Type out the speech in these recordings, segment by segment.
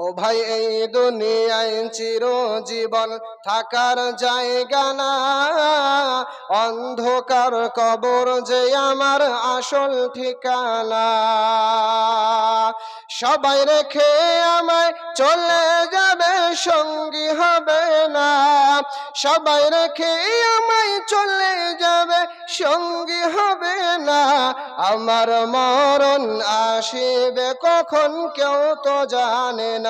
ও ভাই, এই দুনিয়ায় চিরজীবন থাকার জায়গা না। অন্ধকার কবর যে আমার আসল ঠিকানা। সবাই রেখে আমায় চলে যাবে, সঙ্গী হবে না। সবাই রেখে আমায় চলে যাবে, সঙ্গী হবে না। আমার মরণ আসিবে কখন কেউ তো জানে না।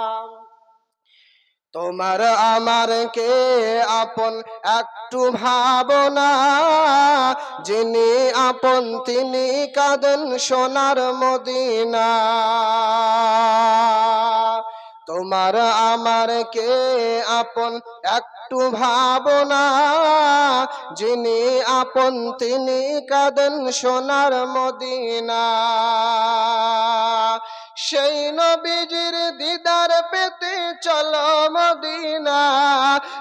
তোমার আমার কে আপন একটু ভাবনা। যিনি আপন, তিনি কাঁদেন সোনার মদিনা। তোমার আমার কে আপন একটু ভাবনা। যিনি আপন, তিনি কাঁদেন সোনার মদিনা। সেই নবীজির দিদার পেতে চলো মদিনা।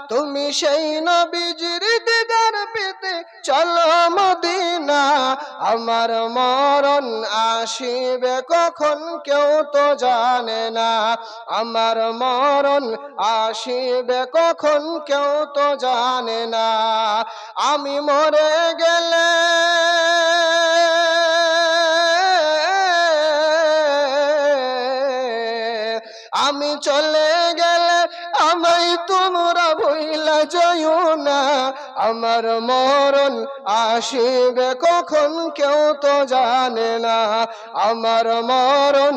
তুমি সেই নবীজির দিদার পেতে চলো মদিনা। আমার মরণ আসিবে কখন কেউ তো জানে না। আমার মরণ আসিবে কখন কেউ তো জানে না। আমি মরে গেলে আমি চলে গেলে আমায় তোমরা ভুইলা যাইও না। আমার মরণ আসিবে কখন কেউ তো জানে না। আমার মরণ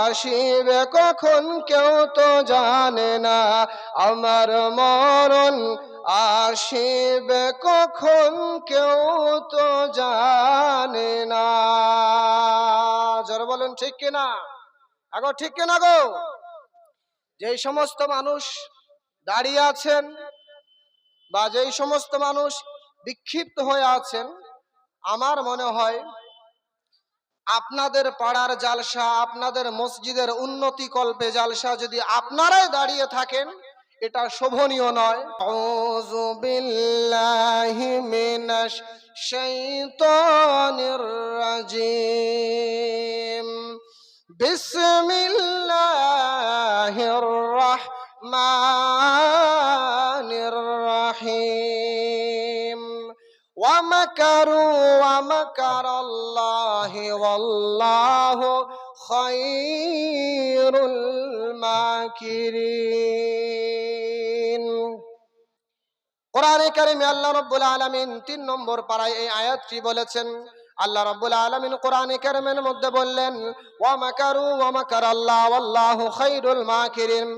আসিবে কখন কেউ তো জানে না। আমার মরণ আসিবে কখন কেউ তো জানে না। যারা বলেন, ঠিক কিনা? আগো, ঠিক কিনা গো? যেই সমস্ত মানুষ দাঁড়িয়ে আছেন বা যেই সমস্ত মানুষ বিক্ষিপ্ত হয়ে আছেন, আমার মনে হয় আপনাদের পাড়ার জালসা, আপনাদের মসজিদের উন্নতি কল্পে জালসা যদি আপনারাই দাঁড়িয়ে থাকেন, এটা শোভনীয় নয়। আউযু বিল্লাহি মিনাশ শাইতানির রাজিম বিসমিল্লাহির রাহমানির রহিম ومكروا ومكر الله والله خير الماكرين কোরআনে কারিমে আল্লাহ রব্বুল আলামিন তিন নম্বর পাড়ায় এই আয়াতটি বলেছেন আল্লাহ রব্বুল আলামিন কোরআনে কারিমের মধ্যে বললেন, ওয়া মাকারু ওয়া মাকার আল্লাহ ওয়াল্লাহু খাইরুল মাকিরিন।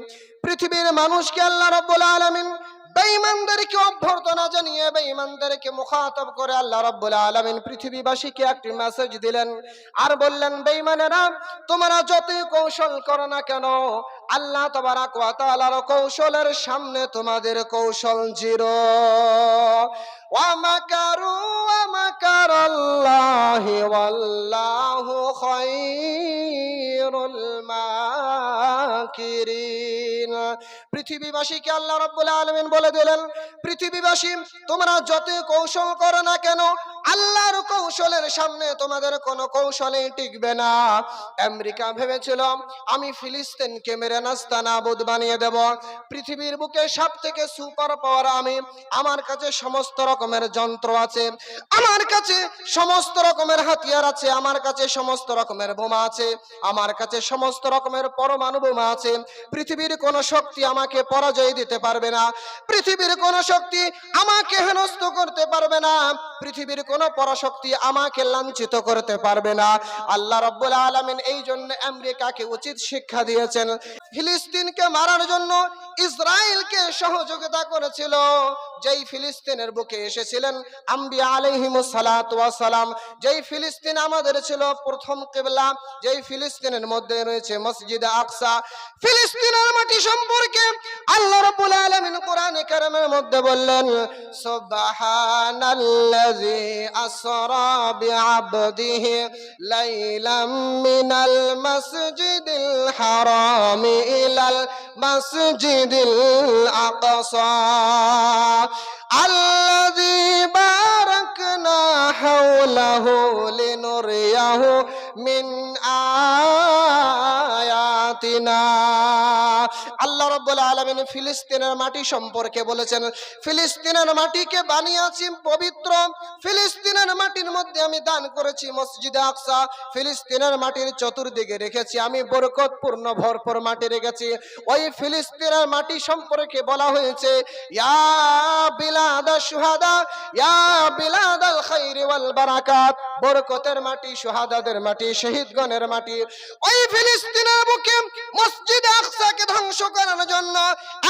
পৃথিবীর মানুষকে আল্লাহ রব্বুল আলামিন বেঈমানদেরকে অভ্যর্থনা জানিয়ে, বেঈমানদেরকে মুখাতব করে আল্লাহ রাব্বুল আলামিন পৃথিবীবাসীকে একটি মেসেজ দিলেন। আর বললেন, বেঈমানেরা, তোমরা যতই কৌশল করো না কেন আল্লাহ তাআলার কৌশলের সামনে তোমাদের কৌশল জিরো। ওয়া মাকারু আল্লাহ ওয়াল্লাহু খায়রুল মাকিরিন পৃথিবীবাসীকে আল্লাহ রাব্বুল আলামিন বলে দিলেন, পৃথিবীবাসী, তোমরা যত কৌশল করো না কেন, আল্লাহর কৌশলের সামনে তোমাদের কোনো টিকবে না। আমেরিকা ভেবেছিল, আমি মেরে নাস্তা নাবুদ বানিয়ে দেব। পৃথিবীর বুকে সব থেকে সুপার পাওয়ার আমি, আমার কাছে সমস্ত রকমের যন্ত্র আছে, আমার কাছে সমস্ত রকমের হাতিয়ার আছে, আমার কাছে সমস্ত রকমের বোমা আছে, আমার কাছে সমস্ত রকমের পরমাণু বোমা পৃথিবীর কোন শক্তি আমাকে পরাজয় দিতে পারবে না। পৃথিবীর কোন শক্তি আমাকে হেনস্থ করতে পারবে না। পৃথিবীর কোন পরাশক্তি আমাকে লাঞ্ছিত করতে পারবে না। আল্লাহ রব্বুল আলমিন এই জন্য আমেরিকাকে উচিত শিক্ষা দিয়েছেন। ফিলিস্তিনকে মারার জন্য ইসরায়েলকে সহযোগিতা করেছিল। যেই ফিলিস্তিনের বুকে এসেছিলেন, আম্বিয়া আলাইহিমুস সালাতু ওয়াস সালাম, যেই ফিলিস্তিন আমাদের ছিল প্রথম কিবলা, যেই ফিলিস্তিনের মধ্যে রয়েছে মসজিদ আকসা, ফিলিস্তিনের মাটি সম্পর্কে আল্লাহ রাব্বুল আলামিন কোরআনে কারিমের মধ্যে বললেন, সুবহানাল্লাযী লাইলাম মিনাল মাসজিদিল হারামি ইলাল মাসজিদিল আকসা الذي باركنا حوله لنريه من آياتنا আল্লাহ রব্বুল আলামিন ফিলিস্তিনের মাটি সম্পর্কে বলেছেন ফিলিস্তিনের মাটিকে বানিয়েছি পবিত্র ফিলিস্তিনের মাটির মধ্যে আমি দান করেছি মসজিদে আকসা, ফিলিস্তিনের মাটির চতুর্দিকে রেখেছি। আমি বরকতপূর্ণ, ভরপুর মাটি রেখেছি। ওই ফিলিস্তিনের মাটি সম্পর্কে বলা হয়েছে বরকতের মাটি সুহাদাদের মাটি, শহীদগণের মাটি। ওই ফিলিস্তিনের বুকে মসজিদ আকসাকে ধ্বংস করার জন্য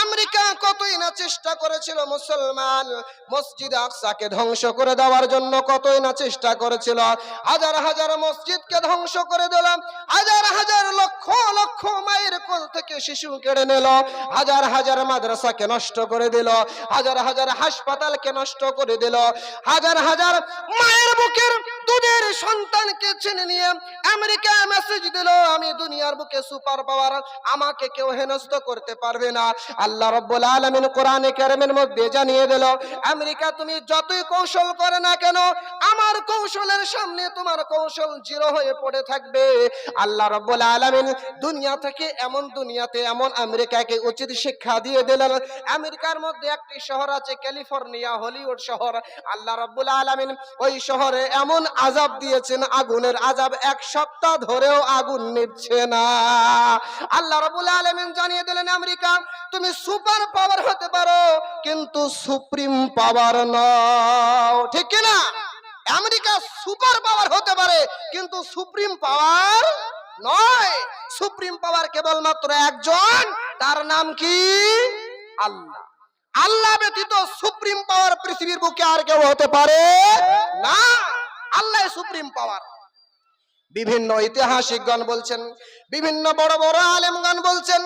আমেরিকা কতই না চেষ্টা করেছিল মুসলমান, মসজিদ আকসাকে ধ্বংস করে দেওয়ার জন্য কতই না চেষ্টা করেছিল। হাজার হাজার মসজিদকে ধ্বংস করে দিলাম হাজার হাজার লক্ষ লক্ষ মায়ের কোল থেকে শিশু কেড়ে নিল। হাজার হাজার মাদ্রাসাকে নষ্ট করে দিল। হাজার হাজার হাসপাতালকে নষ্ট করে দিল। হাজার হাজার মায়ের বুকের দুধের সন্তানকে ছেনে নিয়ে আমেরিকা মেসেজ দিল, আমি দুনিয়ার বুকে সুপার পাওয়ার আমাকে কেউ হেনস্থ করতে পারবে না। আল্লাহ রব্বুল আলামিন কোরআনে কারিমের মধ্যে জানিয়ে দিল, আমেরিকা, তুমি যতই কৌশল করে না কেন আমার কৌশলের সামনে তোমার কৌশল জিরো হয়ে পড়ে থাকবে। আল্লাহ রব্বুল আলামিন দুনিয়া থেকে এমন দুনিয়াতে, এমন আমেরিকাকে উচিত শিক্ষা দিয়ে দিলেন। আমেরিকার মধ্যে একটি শহর আছে ক্যালিফোর্নিয়া, হলিউড শহর। আল্লাহ রব্বুল আলামিন ওই শহরে এমন আজাব দিয়েছেন, আগুনের আজাব এক সপ্তাহ ধরেও আগুন নিচ্ছে না। আল্লাহ রব্বুল আলামিন জানিয়ে দিলেন, আমেরিকা, তুমি সুপার পাওয়ার হতে পারো, কিন্তু সুপ্রিম পাওয়ার নও। ঠিক কি না আমেরিকা সুপার পাওয়ার হতে পারে, কিন্তু সুপ্রিম পাওয়ার নয়। সুপ্রিম পাওয়ার কেবলমাত্র একজন, তার নাম কি? আল্লাহ। আল্লাহ ব্যতীত সুপ্রিম পাওয়ার পৃথিবীর বুকে আর কেউ হতে পারে না। আল্লাহ সুপ্রিম পাওয়ার। বিভিন্ন ঐতিহাসিকগণ বলছেন, বিভিন্ন বড় বড় আলেমগণ বলছেন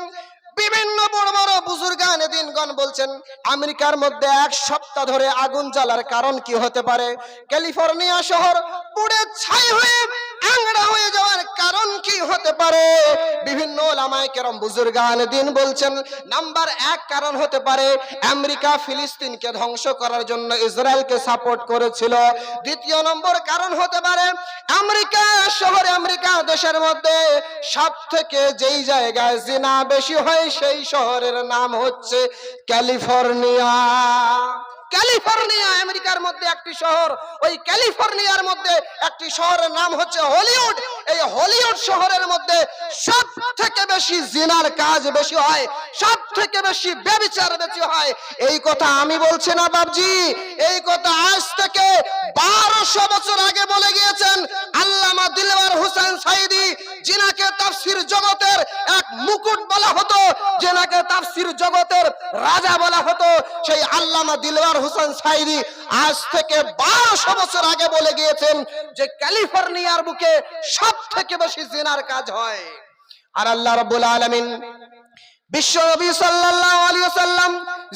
বিভিন্ন বড় বড় বুজুর্গান দিনগণ বলছেন, আমেরিকার মধ্যে এক সপ্তাহ ধরে আগুন জ্বালার কারণ কি হতে পারে? ক্যালিফোর্নিয়া শহর পুড়ে ছাই হয়ে আংড়া হয়ে যাওয়ার কারণ কি হতে পারে? বিভিন্ন ওলামায়ে কেরাম বুজুর্গান দিন বলছেন, নাম্বার এক কারণ হতে পারে, আমেরিকা ফিলিস্তিনকে ধ্বংস করার জন্য ইসরায়েলকে সাপোর্ট করেছিল। দ্বিতীয় নম্বর কারণ হতে পারে, আমেরিকা শহরে আমেরিকা দেশের মধ্যে সব থেকে যেই জায়গায় জিনা বেশি হয় সেই শহরের নাম হচ্ছে ক্যালিফোর্নিয়া। ক্যালিফোর্নিয়া, আমেরিকার মধ্যে একটি শহর। ওই ক্যালিফোর্নিয়ার মধ্যে একটি শহরের নাম হচ্ছে হলিউড। এই হলিউড শহরের মধ্যে সব থেকে বেশি জিনার কাজ বেশি হয় সব থেকে বেশি ব্যবচার বেশি হয়। এই কথা আমি বলছি না বাবজি এই কথা আজ থেকে বারোশো বছর আগে বলে গিয়েছেন আল্লামা দিলওয়ার হুসেন সাইদি জিনাকে তাফসির জগতের এক মুকুট বলা হতো। জেনাকে তাফসির জগতের রাজা বলা হতো, সেই আল্লামা দিলওয়ার হোসেন সাইরি আজ থেকে বারোশো বছর আগে বলে গিয়েছেন যে ক্যালিফোর্নিয়ার বুকে সব থেকে বেশি জেনার কাজ হয়। আর আল্লাহ রব্বুল আলামিন বিশ্ব নবী সাল্লাল্লাহু আলাইহি সাল্লাম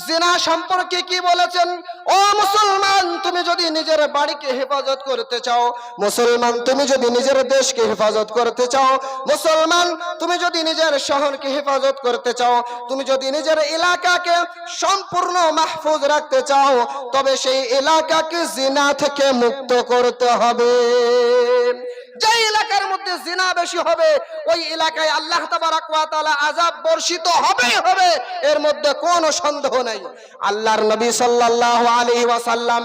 জিনা সম্পর্কে কি বলেছেন? ও মুসলমান, তুমি যদি নিজের বাড়িকে হেফাজত করতে চাও, মুসলমান, তুমি যদি নিজের দেশকে হেফাজত করতে চাও, মুসলমান, তুমি যদি নিজের শহরকে হেফাজত করতে চাও, তুমি যদি নিজের এলাকাকে সম্পূর্ণ মাহফুজ রাখতে চাও, তবে সেই এলাকাকে জিনা থেকে মুক্ত করতে হবে। যে এলাকার মধ্যে জিনা বেশি হবে, ওই এলাকায় আল্লাহ তাআলা আযাব বর্ষিত হবেই হবে, এর মধ্যে কোনো সন্দেহ নাই। আল্লাহর নবী সাল্লাল্লাহু আলাইহি ওয়াসাল্লাম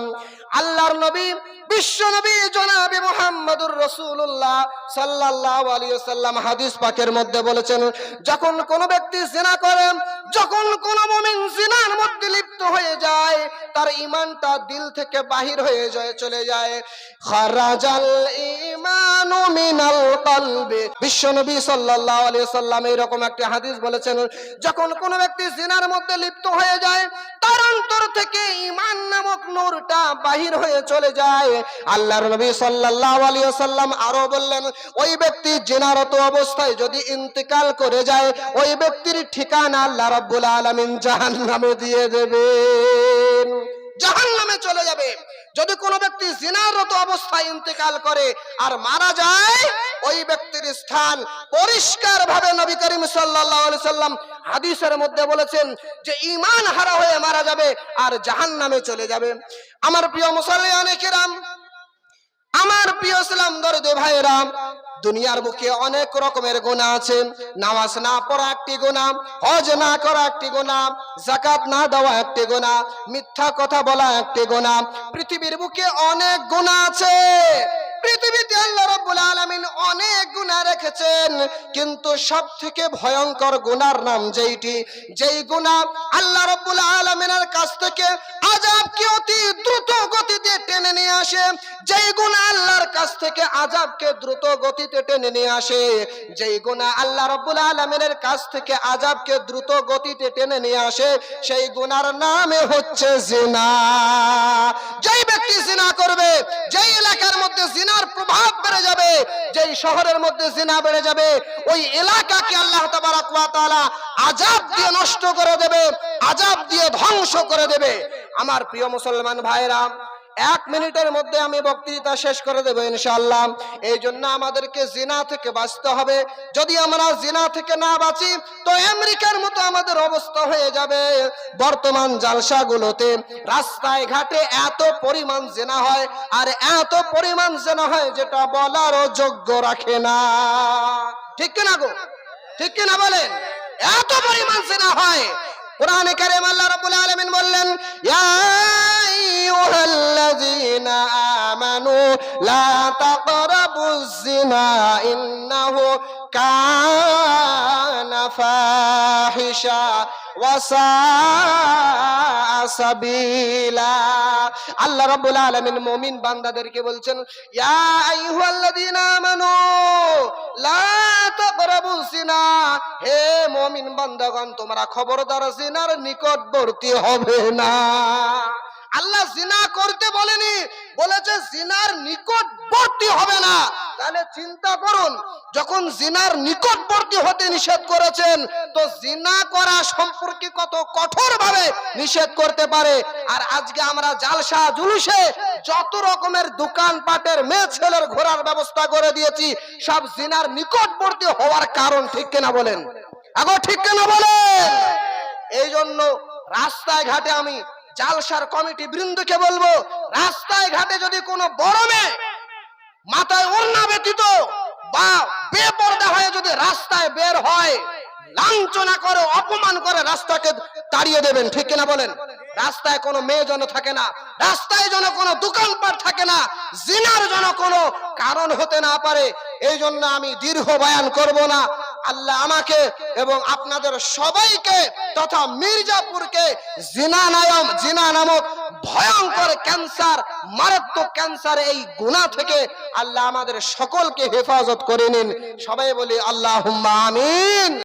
আল্লাহর নবী, বিশ্ব নবী জনাবে মুহাম্মদুর রাসূলুল্লাহ সাল্লাল্লাহু আলাইহি ওয়াসাল্লাম। হাদিস পাকের মধ্যে বলেছেন, যখন কোন ব্যক্তি জিনা করেন যখন কোন মুমিন জিনার মধ্যে লিপ্ত হয়ে যায়, তার ইমানটা দিল থেকে বাহির হয়ে যায়, চলে যায়। খারাজাল ঈমানু মিনাল কলবি। বিশ্ব নবী সাল্লাল্লাহু আলাইহি ওয়াসাল্লাম এরকম একটা হাদিস বলেছেন, যখন কোন ব্যক্তি জিনার মধ্যে লিপ্ত হয়ে যায়, তার অন্তর থেকে ঈমান নামক নূরটা বাহির হয়ে চলে যায়। আল্লাহর নবী সাল্লাল্লাহু আলাইহি ওয়াসাল্লাম আরও বললেন, ওই ব্যক্তি জেনারত অবস্থায় যদি ইন্তেকাল করে যায়, ওই ব্যক্তির ঠিকানা আল্লাহ রাব্বুল আলামিন জাহান্নামে দিয়ে দেবেন। জাহান্নামে চলে যাবে। যদি কোনো ব্যক্তি জিনারত অবস্থায় ইন্তেকাল করে আর মারা যায়, ওই ব্যক্তির স্থান পরিষ্কার ভাবে নবী করিম সাল্লাম হাদিসের মধ্যে বলেছেন যে ইমান হারা হয়ে মারা যাবে আর জাহান নামে চলে যাবে। আমার প্রিয় মুসলমান কিরাম আমার প্রিয় ইসলাম দরদে ভাইরা দুনিয়ার বুকে অনেক রকমের গোনা আছে। নামাজ না পড়া একটি গোনা হজ না করা একটি গোনা জাকাত না দেওয়া একটি গোনা মিথ্যা কথা বলা একটি গোনা পৃথিবীর বুকে অনেক গোনা আছে। পৃথিবীতে আল্লাহ রাব্বুল আলামিন অনেক গুনাহ রেখেছেন, কিন্তু সব থেকে ভয়ঙ্কর গুনার নাম যেইটি, যেই গুনাহ আল্লাহ রাব্বুল আলামিনের কাছ থেকে আযাবকে অতি দ্রুত গতিতে টেনে নিয়ে আসে, যেই গুনাহ আল্লাহর কাছ থেকে আযাবকে দ্রুত গতিতে টেনে নিয়ে আসে, যেই গুনাহ আল্লাহ রাব্বুল আলামিনের কাছ থেকে আযাবকে দ্রুত গতিতে টেনে নিয়ে আসে, সেই গুনার নামে হচ্ছে জিনা। যেই ব্যক্তি জিনা করবে, যেই এলাকার মধ্যে জিনার প্রভাব বেড়ে যাবে, যেই শহরের মধ্যে জিনা বেড়ে যাবে, ওই এলাকাকে আল্লাহ আজাব তাআলা আযাব দিয়ে নষ্ট করে দেবে আজাব দিয়ে ধ্বংস করে দেবে। আমার প্রিয় মুসলমান ভাইরা এক মিনিটের মধ্যে আমি বক্তৃতা শেষ করে দেবো ইনশাআল্লাহ। এই জন্য আমাদেরকে জিনা থেকে বাঁচতে হবে। যদি আমরা জিনা থেকে না বাঁচি, তো আমেরিকার মতো আমাদের অবস্থা হয়ে যাবে। বর্তমান জালসাগুলোতে রাস্তায় ঘাটে এত পরিমাণ জেনা হয়, আর এত পরিমাণ জেনা হয় যেটা বলারও যোগ্য রাখে না। ঠিক কিনা গো? ঠিক কিনা বলেন? এত পরিমাণ জেনা হয় কোরআনে কারিম আল্লাহ রাব্বুল আলামিন বললেন ইয়া আইয়ুহাল্লাযীনা আমানু লা তাকরাবুজ জিনা ইন্নাহু সাআ সাবিলা আল্লাহ রাব্বুল আলামিন মুমিন বান্দাদেরকে বলছেন হে মুমিন বান্দাগণ, তোমরা খবরদার জিনার নিকটবর্তী হবে না। আল্লাহ জিনা করতে বলেনি। বলেছে, জিনার নিকটবর্তী হবে না। তাহলে চিন্তা করুন, যখন জিনার নিকটবর্তী হতে নিষেধ করেছেন, তো জিনা করা সম্পর্কে কত কঠোর ভাবে নিষেধ করতে পারে? আর আজকে আমরা জালসা জুলুসে যত রকমের দোকান পাটের মেয়ে ছেলের ঘোরার ব্যবস্থা করে দিয়েছি, সব জিনার নিকটবর্তী হওয়ার কারণ ঠিক কিনা বলেন? আগো, ঠিক কিনা বলেন? এই জন্য রাস্তায় ঘাটে আমি জালসার কমিটি বৃন্দকে বলব, রাস্তায় ঘাটে যদি কোনো বড় মেয়ে মাথায় ওড়না ব্যতীত বা বেপর্দা হয়ে যদি রাস্তায় বের হয়, লাঞ্ছনা করে, অপমান করে রাস্তাকে তাড়িয়ে দেবেন, ঠিক কিনা বলেন? রাস্তায় কোনো মেয়ে যেন থাকে না, রাস্তায় যেন কোনো দোকানপাট থাকে না, জিনার যেন কোনো কারণ হতে না পারে এই জন্য আমি দীর্ঘ বয়ান করব না। আল্লাহ আমাকে এবং আপনাদের সবাইকে তথা মির্জাপুরকে জিনা নায়ম জিনা নামক ভয়ঙ্কর ক্যান্সার, মারাত্মক ক্যান্সার এই গুণা থেকে আল্লাহ আমাদের সকলকে হেফাজত করে নিন। সবাই বলি আল্লাহ আমিন।